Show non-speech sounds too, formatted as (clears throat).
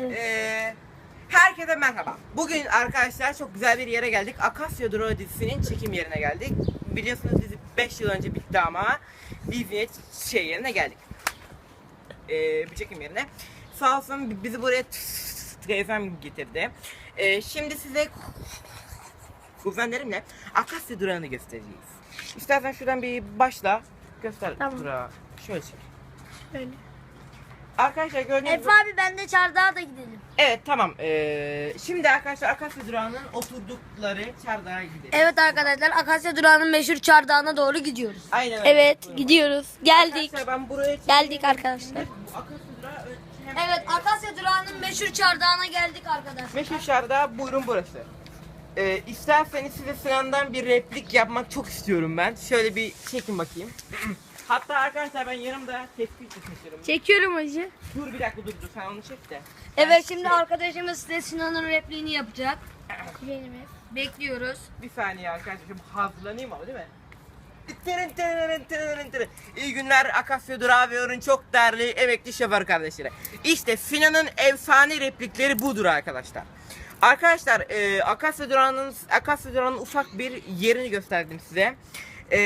Ee, herkese merhaba. Bugün arkadaşlar çok güzel bir yere geldik. Akasya Durağı dizisinin çekim yerine geldik. Biliyorsunuz dizi 5 yıl önce bitti ama yine şey yerine geldik. Ee, bir çekim yerine. Sağ olsun bizi buraya teyzem getirdi. Ee, şimdi size kuzenlerimle Akasya Durağı'nı göstereceğiz. İstersen şuradan bir başla. Göster Tamam. durağı. Şöyle çek. Öyle. Arkadaşlar gördüğünüz Efe abi ben de çardağa da gidelim. Evet tamam. Ee, şimdi arkadaşlar Akasya Durağı'nın oturdukları çardağa gidelim. Evet arkadaşlar Akasya Durağı'nın meşhur çardağına doğru gidiyoruz. Aynen öyle. Evet Buyurun. gidiyoruz. Geldik. Arkadaşlar ben buraya Geldik arkadaşlar. Bu Akasya Durağı ö- hem- Evet Akasya Durağı'nın meşhur çardağına geldik arkadaşlar. Meşhur çardağı buyurun burası. Ee, isterseniz size Sinan'dan bir replik yapmak çok istiyorum ben. Şöyle bir çekin bakayım. (clears throat) Hatta arkadaşlar ben yanımda tespih taşırım. Çekiyorum hacı. Dur bir dakika dur dur sen onu çek de. Evet şimdi arkadaşımız size Sinan'ın repliğini yapacak. (clears throat) Bekliyoruz. Bir saniye arkadaşlar hazırlanayım ama değil mi? Tırın tırın tırın tırın. İyi günler Akasya Durağı ve Örün çok değerli emekli şoför kardeşleri. İşte Sinan'ın efsane replikleri budur arkadaşlar. Arkadaşlar e, Akasya Durağı'nın Akasya Durağı'nın ufak bir yerini gösterdim size. E,